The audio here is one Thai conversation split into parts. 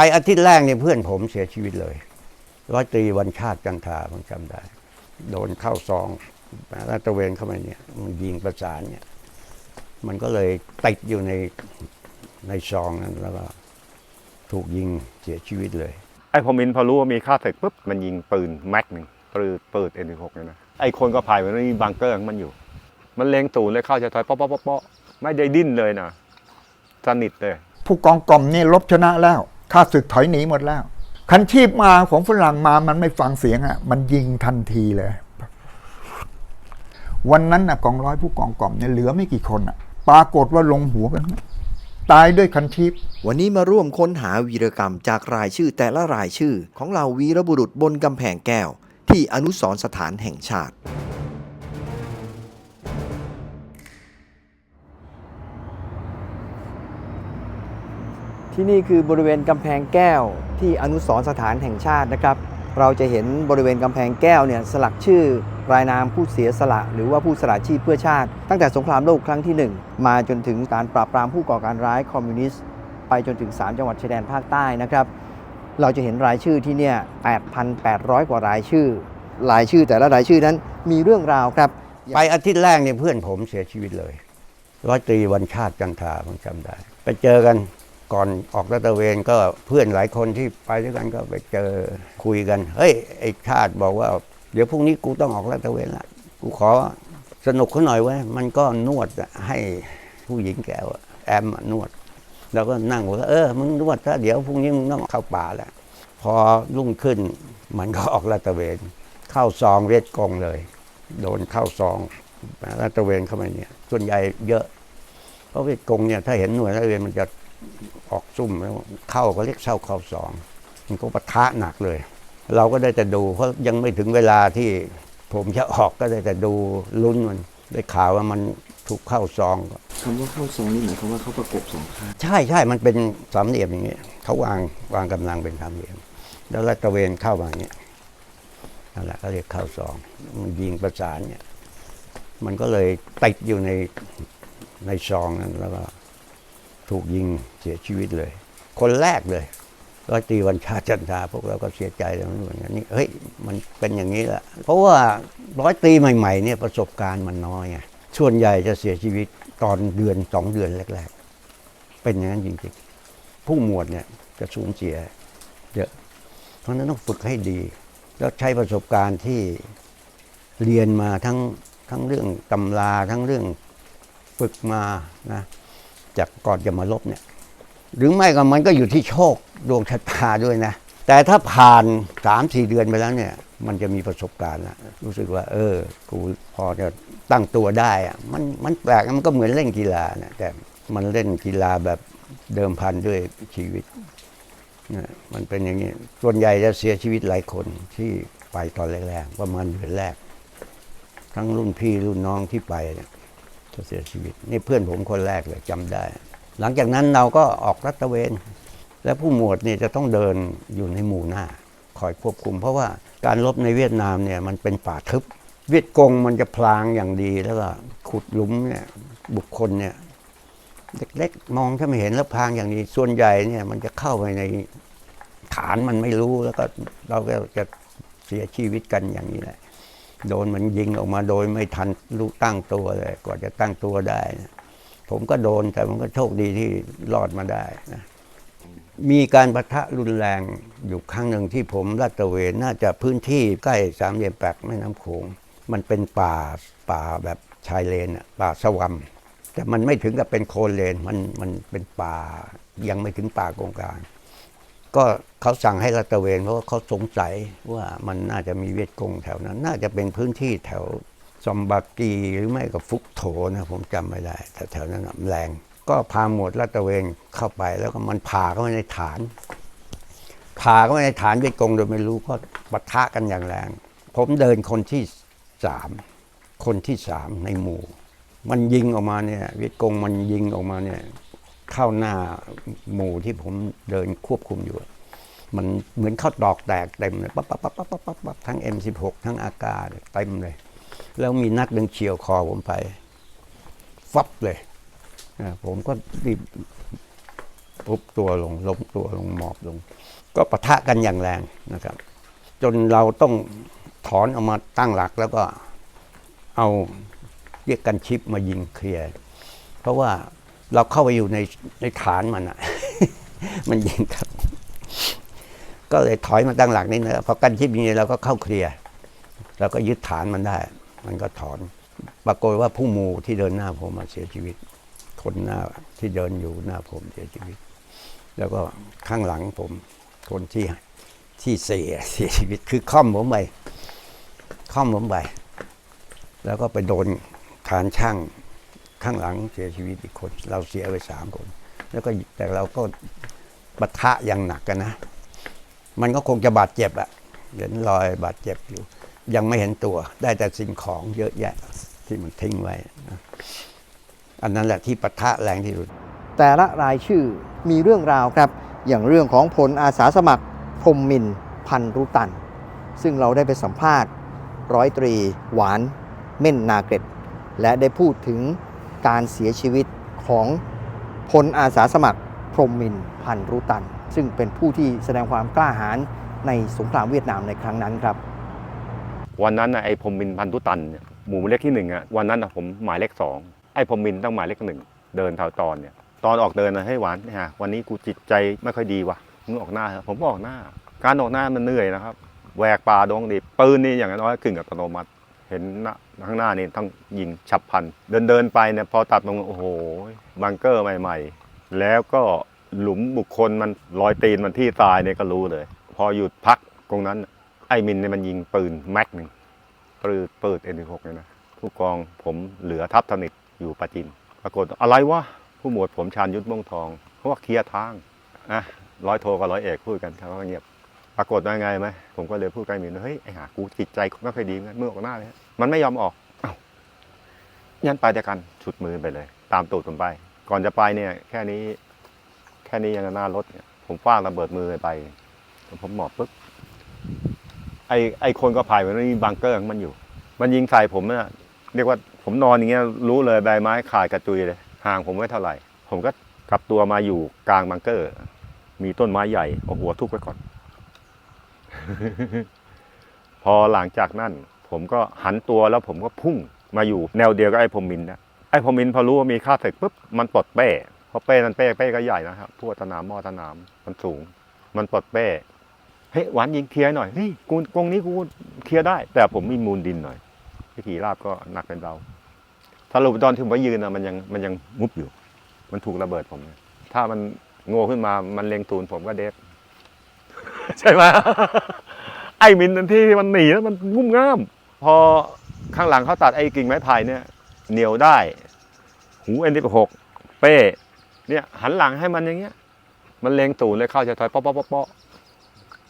ไปอาทิตย์แรกเนี่ยเพื่อนผมเสียชีวิตเลย ร้อยตรีวันชาติจันทราผมจำได้ โดนเข้าซองลาดตระเวนเข้าไปเนี่ยมันยิงประสานเนี่ย มันก็เลยติดอยู่ในในซองนั้นแล้วก็ถูกยิงเสียชีวิตเลย ไอ้พอมินพอรู้ว่ามีค่าศึกปุ๊บมันยิงปืนแม็กหนึ่งปืนปืนเอ็นหกเนี่ยนะไอ้คนก็พายมันมีบังเกอร์ของมันอยู่ มันเล็งตูนเลยเข้าจะถอยป๊อปป๊อปป๊อปป๊อปไม่ได้ดิ้นเลยนะสนิทเลย ผู้กองกล่อมนี่ลบชนะแล้ว ข้าศึกถอยหนีหมดแล้ว คันชีพมาของฝรั่งมามันไม่ฟังเสียงอะ มันยิงทันทีเลย วันนั้นน่ะกองร้อยผู้กองกล่อมเนี่ยเหลือไม่กี่คนอะ ปรากฏว่าลงหัวกัน ตายด้วยคันชีพ วันนี้มาร่วมค้นหาวีรกรรมจากรายชื่อแต่ละรายชื่อ ของเหล่าวีรบุรุษบนกำแพงแก้ว ที่อนุสรณ์สถานแห่งชาติ ที่นี่คือบริเวณกำแพงแก้วที่อนุสรสถานแห่งชาตินะครับ เราจะเห็นบริเวณกำแพงแก้วเนี่ยสลักชื่อรายนามผู้เสียสละหรือว่าผู้สละชีพเพื่อชาติ ตั้งแต่สงครามโลกครั้งที่ 1 มาจนถึงการปราบปรามผู้ก่อการร้ายคอมมิวนิสต์ไปจนถึง 3 จังหวัดชายแดนภาคใต้นะครับ เราจะเห็นรายชื่อที่เนี่ย 8,800 กว่ารายชื่อ รายชื่อแต่ละรายชื่อนั้นมีเรื่องราวครับ ไปอาทิตย์แรกเนี่ยเพื่อนผมเสียชีวิตเลยร้อยตรีวันชาติจันทราผมจำได้ ไปเจอกัน ก่อนออกลาดตะเวนก็เพื่อนหลายคนที่ไปด้วยกันก็ไปเจอคุยกัน เฮ้ยไอ้ชาติบอกว่า เดี๋ยวพรุ่งนี้กูต้องออกลาดตะเวนละกูขอสนุกเขาหน่อยเว้มันก็นวดให้ผู้หญิงแก้วอะแอมนวดเราก็นั่งบอกว่าเออมึงนวดถ้าเดี๋ยวพรุ่งนี้มึงต้องเข้าป่าแล้วพอรุ่งขึ้นมันก็ออกลาดตะเวน เข้าซองเวทกองเลย โดนเข้าซองลาดตะเวนเข้าไปเนี่ย ส่วนใหญ่เยอะ เพราะเวทกองเนี่ยถ้าเห็นหน่วยลาดตะเวนมันจะ ออกซุ่มแล้วเข้าก็เรียกเข้าเข้าซองมันก็ปะทะหนักเลย เราก็ได้แต่ดู เพราะยังไม่ถึงเวลาที่ผมจะออกก็ได้แต่ดูลุ้นมันได้ข่าวว่ามันถูกเข้าซองคำว่าเข้าซองนี่หมายความว่าเขาประกบสองข้างใช่ใช่มันเป็นสามเหลี่ยมอย่างเงี้ยเขาวางวางกำลังเป็นสามเหลี่ยม แล้วลาดตระเวนเข้ามาอย่างเงี้ยนั่นแหละก็เรียกเข้าซองมันยิงประสานเนี่ย มันก็เลยติดอยู่ในในซองนั้นแล้วก็ ถูกยิงเสียชีวิตเลย คนแรกเลยร้อยตีวันชาจันทาพวกเราก็เสียใจแล้วเหมือนกันนี่เฮ้ยมันเป็นอย่างนี้แหละเพราะว่าร้อยตีใหม่ ๆ เนี่ยประสบการณ์มันน้อยไงส่วนใหญ่จะเสียชีวิตตอนเดือนสองเดือนแรก ๆ เป็นอย่างนั้นจริงๆ ผู้หมวดเนี่ยจะสูญเสียเยอะเพราะฉะนั้นต้องฝึกให้ดี แล้วใช้ประสบการณ์ที่เรียนมาทั้งทั้งเรื่องตำราทั้งเรื่องฝึกมานะ จากก่อนจะมาลบเนี่ยหรือไม่ก็มันก็อยู่ที่โชคดวงชะตาด้วยนะ แต่ถ้าผ่านสามสี่เดือนไปแล้วเนี่ย มันจะมีประสบการณ์แล้วรู้สึกว่า เออกูพอจะตั้งตัวได้อะมันมันแปลกมันก็เหมือนเล่นกีฬานะแต่มันเล่นกีฬาแบบเดิมพันด้วยชีวิตนะมันเป็นอย่างนี้ ส่วนใหญ่จะเสียชีวิตหลายคนที่ไปตอนแรกๆประมาณเดือนแรก ทั้งรุ่นพี่รุ่นน้องที่ไปเนี่ย จะเสียชีวิต นี่เพื่อนผมคนแรกเลยจำได้ หลังจากนั้นเราก็ออกรัตเวน และผู้หมวดเนี่ยจะต้องเดินอยู่ในหมู่หน้า คอยควบคุม เพราะว่าการรบในเวียดนามเนี่ยมันเป็นป่าทึบ เวียดกงมันจะพลางอย่างดีแล้วก็ขุดหลุมเนี่ยบุคคลเนี่ยเล็กๆมองถ้าไม่เห็นแล้วพลางอย่างดีส่วนใหญ่เนี่ยมันจะเข้าไปในฐานมันไม่รู้แล้วก็เราก็จะเสียชีวิตกันอย่างนี้แหละ โดนมันยิงออกมาโดยไม่ทันรู้ตั้งตัวเลยกว่าจะตั้งตัวได้นะผมก็โดนแต่มันก็โชคดีที่รอดมาได้นะมีการประทะรุนแรงอยู่ครั้งหนึ่งที่ผมลาดตระเวนน่าจะพื้นที่ใกล้สามเหลี่ยมแปลกแม่น้ำโขงมันเป็นป่าป่าแบบชายเลนป่าสวัมแต่มันไม่ถึงกับเป็นโคลนเลนมันมันเป็นป่ายังไม่ถึงป่าโกงกลาง ก็เขาสั่งให้ลาดตระเวนเพราะว่าเขาสงสัยว่ามันน่าจะมีเวียดกงแถวนั้น น่าจะเป็นพื้นที่แถวซอมบากีหรือไม่ก็ฟุกโถนะผมจำไม่ได้แต่แถวนั้นแรง ก็พาหมวดลาดตระเวนเข้าไปแล้วก็มันพาเข้าไปในฐานพาเข้าไปในฐานเวียดกงโดยไม่รู้ก็ปะทะกันอย่างแรง ผมเดินคนที่สามคนที่สามในหมู่ มันยิงออกมาเนี่ยเวียดกงมันยิงออกมาเนี่ย เข้าหน้าหมู่ที่ผมเดินควบคุมอยู่ มันเหมือนเข้าดอกแตกเต็มเลยปั๊บปั๊บปั๊บปั๊บปั๊บปั๊บปั๊บทั้ง M16 ทั้งอากาศเต็มเลย แล้วมีนัดหนึ่งเฉียวคอผมไป ฟับเลยผมก็รีบปุ๊บตัวลงล้มตัวลงหมอบลง ก็ปะทะกันอย่างแรงนะครับ จนเราต้องถอนออกมาตั้งหลักแล้วก็เอาเรียกกันชิปมายิงเคลียร์ เพราะว่า เราเข้าไปอยู่ในในฐานมันอะมันยิงครับ ก็เลยถอยมาตั้งหลักนิดนึงพอกันชิปยิงเราก็เข้าเคลียร์เราก็ยึดฐานมันได้ มันก็ถอน ปรากฏว่าผู้มูที่เดินหน้าผมมาเสียชีวิต คนหน้าที่เดินอยู่หน้าผมเสียชีวิต แล้วก็ข้างหลังผม คนที่ที่เสียเสียชีวิต คือค่อมผมไปค่อมผมไปแล้วก็ไปโดนฐานช่าง ข้างหลังเสียชีวิตอีกคน เราเสียไปสามคน แล้วก็แต่เราก็ปะทะอย่างหนักกันนะ มันก็คงจะบาดเจ็บอะเห็นรอยบาดเจ็บอยู่ ยังไม่เห็นตัว ได้แต่สิ่งของเยอะแยะที่มันทิ้งไว้นะอันนั้นแหละที่ปะทะแรงที่สุด แต่ละรายชื่อมีเรื่องราวครับ อย่างเรื่องของพลอาสาสมัครพรมมินพันรุตัน ซึ่งเราได้ไปสัมภาษณ์ ร้อยตรี หวาน เม่นนาเกรดและได้พูดถึง การเสียชีวิตของพลอาสาสมัครพรมมินพันรุตัน ซึ่งเป็นผู้ที่แสดงความกล้าหาญในสงครามเวียดนามในครั้งนั้นครับ วันนั้นนะไอ้พรมมินพันธุตันเนี่ยหมู่เลขที่หนึ่งอะวันนั้นนะผมหมายเลขสองไอ้พรมมินต้องหมายเลขหนึ่งเดินแถวตอนเนี่ยตอนออกเดินนะให้หวานฮะวันนี้กูจิตใจไม่ค่อยดีวะมึงออกหน้าผมก็ออกหน้า การออกหน้ามันเหนื่อยนะครับแหวกป่าดงดิบปืนนี่อย่างน้อยกึ่งอัตโนมัติ เห็นหน้าข้างหน้านี่ต้องยิงฉับพัน เดินเดินไปเนี่ยพอตัดตรงโอ้โหบังเกอร์ใหม่ ๆ แล้วก็หลุมบุคคลมันรอยตีนมันที่ตายเนี่ยก็รู้เลย พอหยุดพักตรงนั้นไอ้มินเนี่ยมันยิงปืนแม็กหนึ่งปืนปืนเอ็นหกเนี่ยนะผู้กองผมเหลือทับสนิทอยู่ปาจินปรากฏอะไรวะผู้หมวดผมชาญยุทธม่วงทองเพราะว่าเคลียร์ทางอะร้อยโทกับร้อยเอกพูดกันเขาก็เงียบ ปรากฏว่าไงไหมผมก็เลยพูดกับมินว่าเฮ้ยไอ้หากูจิตใจไม่ค่อยดีเหมือนกันมือออกหน้าเลยมันไม่ยอมออกเอ้ายันไปจากกันฉุดมือไปเลย ตามตูดผมไป ก่อนจะไปเนี่ย แค่นี้ แค่นี้ยังหน้ารถเนี่ยผมฟาดระเบิดมือไปผมหมอบปุ๊บไอไอคนก็พายมันมีบังเกอร์ของมันอยู่ มันยิงใส่ผมเนี่ยเรียกว่าผมนอนอย่างเงี้ยรู้เลยใบไม้ขาดกระจุยเลยห่างผมไม่เท่าไหร่ ผมก็กลับตัวมาอยู่กลางบังเกอร์ มีต้นไม้ใหญ่เอาหัวทุบไว้ก่อน พอหลังจากนั้น ผมก็หันตัวแล้วผมก็พุ่งมาอยู่แนวเดียวกับไอ้พรมินนะไอ้พรมินพอรู้ว่ามีค่าศึกปุ๊บมันปลดเป้เพราะเป้นั้นเป้เป้ก็ใหญ่นะครับพวกสนามหม้อสนามมันสูง มันปลดเป้เฮ้ยหวานยิงเคลียร์หน่อยนี่กูกงนี้กูเคลียร์ได้ แต่ผมมีมูลดินหน่อยวิธีราบก็หนักเป็นเบาถ้ารูปตอนที่ผมายืนอะมันยังมันยังมุบอยู่ มันถูกระเบิดผม ถ้ามันโง่ขึ้นมามันเล็งตูนผมก็เดฟ ใช่ไหมไอ้มินทันที่มันหนีแล้วมันงุ่มง่าม พอข้างหลังเขาตัดไอ้กิ่งไม้ไผ่เนี่ยเหนียวได้ หูเอ็นที่หกเป้เนี่ยหันหลังให้มันอย่างเงี้ย มันเล็งตูนเลยเข้าจะถอยป๊อปป๊อปป๊อป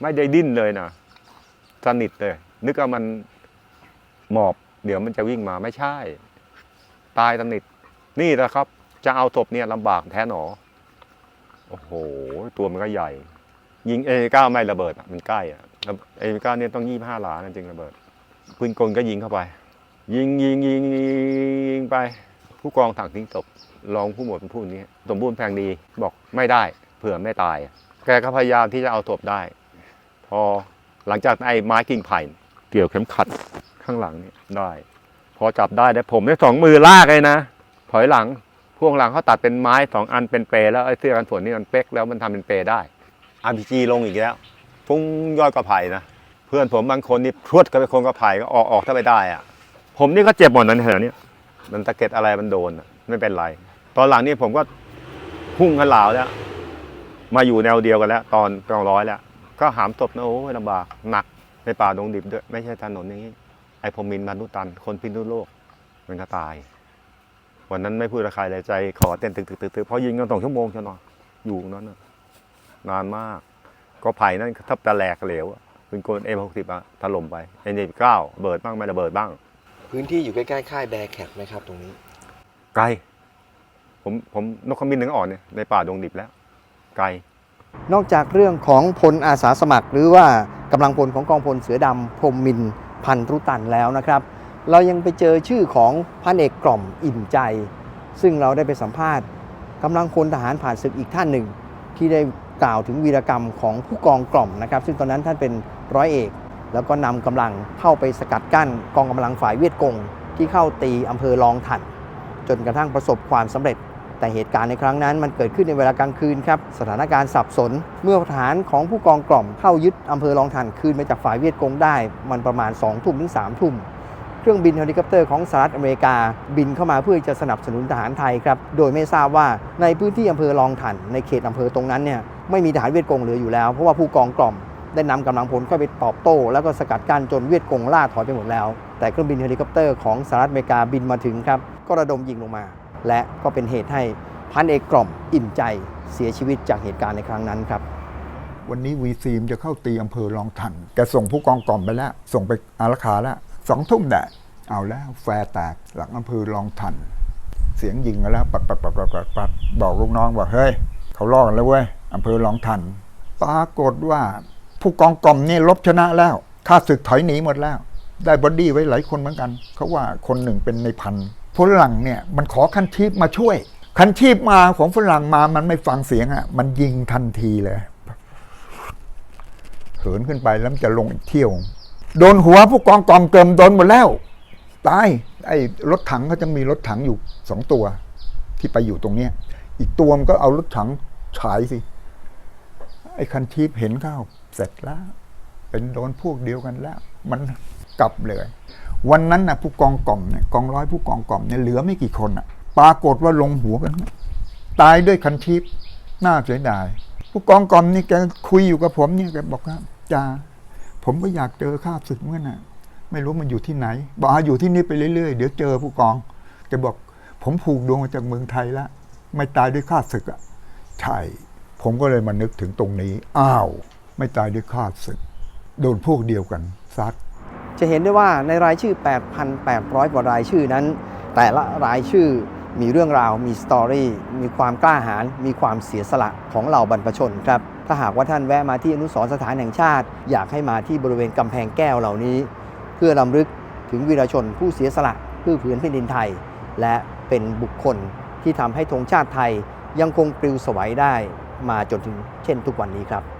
ไม่ได้ดิ้นเลยนะสนิทเลย นึกว่ามันหมอบ เดี๋ยวมันจะวิ่งมาไม่ใช่ ตายสนิทนี่แหละครับ จะเอาศพเนี่ยลำบากแท้หนอ โอ้โห ตัวมันก็ใหญ่ ยิงเอเก้าไม่ระเบิดมันใกล้อะเอเก้าเนี่ยต้องยี่ห้าหลานจริงระเบิดปืนกลก็ยิงเข้าไป ยิงยิงยิงยิงไป ผู้กองถังทิ้งศพรองผู้หมวดเป็นผู้นี้สมบูรณ์แพงดีบอกไม่ได้ เผื่อไม่ตาย แกก็พยายามที่จะเอาศพได้ พอหลังจากไอ้ไม้กิ่งไผ่เกี่ยวเข็มขัดข้างหลังนี่ได้ พอจับได้แต่ผมได้สองมือลากเลยนะถอยหลังพ่วงหลังเขาตัดเป็นไม้สองอันเป็นเปรแล้วไอ้เสื้อกันฝนนี่มันเป๊กแล้วมันทำเป็นเปรได้ อาร์พีจีลงอีกแล้วฟุ้งยอดกระไผ่นะเพื่อนผมบางคนนี่พรวดกันไปคนกระไผ่ก็ออกออกถ้าไปได้อะผมนี่ก็เจ็บหมดนั่นแถวเนี้ยมันตะเก็ดอะไรมันโดนไม่เป็นไร ตอนหลังนี่ผมก็พุ่งกันหลาวแล้ว มาอยู่แนวเดียวกันแล้ว ตอนกองร้อยแล้ว ก็หามศพนะโอ้ยลำบากหนักในป่าดงดิบด้วย ไม่ใช่ถนนอย่างนี้ไอ้พรมินทร์มนุตัน คนพินุโลก มันก็ตาย วันนั้นไม่พูดกับใครเลยใจ ขอเต้นตึกตึกตึกเพราะยิงกันสองชั่วโมงเชียวนอะอยู่ตรงนั้นน่ะ นานมาก ก็ไผ่นั่นทับตะแหลกเหลวอะเป็นคนเอ็มหกสิบอะถล่มไปเอ็นเก้าเบิดบ้างไม่ระเบิดบ้าง พื้นที่อยู่ใกล้ๆค่ายแบร์แคทไหมครับตรงนี้ ไกล ผมผมนกขมิ้นหนึ่งอ่อนเนี่ยในป่าดงดิบแล้ว ไกล นอกจากเรื่องของพลอาสาสมัคร หรือว่ากำลังพลของกองพลเสือดำพรหมมินทร์พันรุตันแล้วนะครับ เรายังไปเจอชื่อของพันเอกกล่อมอิ่มใจ ซึ่งเราได้ไปสัมภาษณ์กำลังพลทหารผ่านศึกอีกท่านหนึ่ง ที่ได้ กล่าวถึงวีรกรรมของผู้กองกล่อมนะครับ ซึ่งตอนนั้นท่านเป็นร้อยเอก แล้วก็นำกำลังเข้าไปสกัดกั้นกองกำลังฝ่ายเวียดกงที่เข้าตีอำเภอลองถันจนกระทั่งประสบความสำเร็จ แต่เหตุการณ์ในครั้งนั้นมันเกิดขึ้นในเวลากลางคืนครับสถานการณ์สับสน เมื่อทหารของผู้กองกล่อมเข้ายึดอำเภอลองถันคืนมาจากฝ่ายเวียดกงได้ มันประมาณ2ทุ่มถึง3ทุ่มเครื่องบินเฮลิคอปเตอร์ของสหรัฐอเมริกาบินเข้ามาเพื่อจะสนับสนุนทหารไทยครับ โดยไม่ทราบว่าในพื้นที่อำเภอลองถันในเขตอำเภอตรงนั้นเนี่ย ไม่มีทหารเวียดกงเหลืออยู่แล้ว เพราะว่าผู้กองกล่อมได้นำกำลังพลเข้าไปตอบโต้ แล้วก็สกัดกั้นจนเวียดกงล่าถอยไปหมดแล้ว แต่เครื่องบินเฮลิคอปเตอร์ของสหรัฐอเมริกาบินมาถึงครับ ก็ระดมยิงลงมา และก็เป็นเหตุให้พันเอกกล่อมอิ่มใจเสียชีวิตจากเหตุการณ์ในครั้งนั้นครับวันนี้วีซีมจะเข้าตีอำเภอลองทันแกส่งผู้กองกล่อมไปแล้ว ส่งไปอารักขาแล้วสองทุ่มแดดเอาแล้วแฟร์แตกหลังอำเภอลองทัน เสียงยิงกันแล้วปัดปัดปัดปัดปัดปัดบอกลูกน้องว่าเฮ้ย เขาล่อกันแล้วเว้ย อำเภอลองทัน ปรากฏว่า ผู้กองกล่อมเนี่ลบชนะแล้วข้าศึกถอยหนีหมดแล้ว ได้บอดี้ไว้หลายคนเหมือนกัน เขาว่าคนหนึ่งเป็นในพันฝรั่งเนี่ยมันขอคันชีพมาช่วย คันชีพมาของฝรั่งมามันไม่ฟังเสียงอะ มันยิงทันทีเลยเหินขึ้นไปแล้วจะลงอีกเที่ยว โดนหัวผู้กองกองเกิมโดนหมดแล้ว ตาย ไอ้รถถังเขาจะมีรถถังอยู่สองตัว ที่ไปอยู่ตรงเนี้ย อีกตัวมันก็เอารถถังฉายสิ อ้คันทีพเห็นเข้าเสร็จแล้ว เป็นโดนพวกเดียวกันแล้ว มันกลับเลย วันนั้นนะผู้กองกล่อมเนี่ยกองร้อยผู้กองกล่อมเนี่ยเหลือไม่กี่คนอะ ปรากฏว่าลงหัวกัน ตายด้วยคันทีพน่าเสียดายผู้กองกล่อมนี่แกคุยอยู่กับผมเนี่ยแกบอกว่าจ่าผมก็อยากเจอข้าศึกเมื่อน่ะ ไม่รู้มันอยู่ที่ไหน บอกอะอยู่ที่นี่ไปเรื่อยๆ เดี๋ยวเจอผู้กองแกบอกผมผูกดวงมาจากเมืองไทยแล้วไม่ตายด้วยข้าศึกอะใช่ ผมก็เลยมานึกถึงตรงนี้ อ้าว ไม่ตายด้วยข้าศึก โดนพวกเดียวกันซัดจะเห็นได้ว่าในรายชื่อ 8,800 กว่ารายชื่อนั้น แต่ละรายชื่อมีเรื่องราวมีสตอรี่มีความกล้าหาญมีความเสียสละของเหล่าบรรพชนครับ ถ้าหากว่าท่านแวะมาที่อนุสรสถานแห่งชาติ อยากให้มาที่บริเวณกำแพงแก้วเหล่านี้ เพื่อรำลึกถึงวีรชนผู้เสียสละเพื่อผืนแผ่นดินไทย และเป็นบุคคลที่ทำให้ธงชาติไทยยังคงปลิวสวัยได้ มาจนถึงเช่นทุกวันนี้ครับ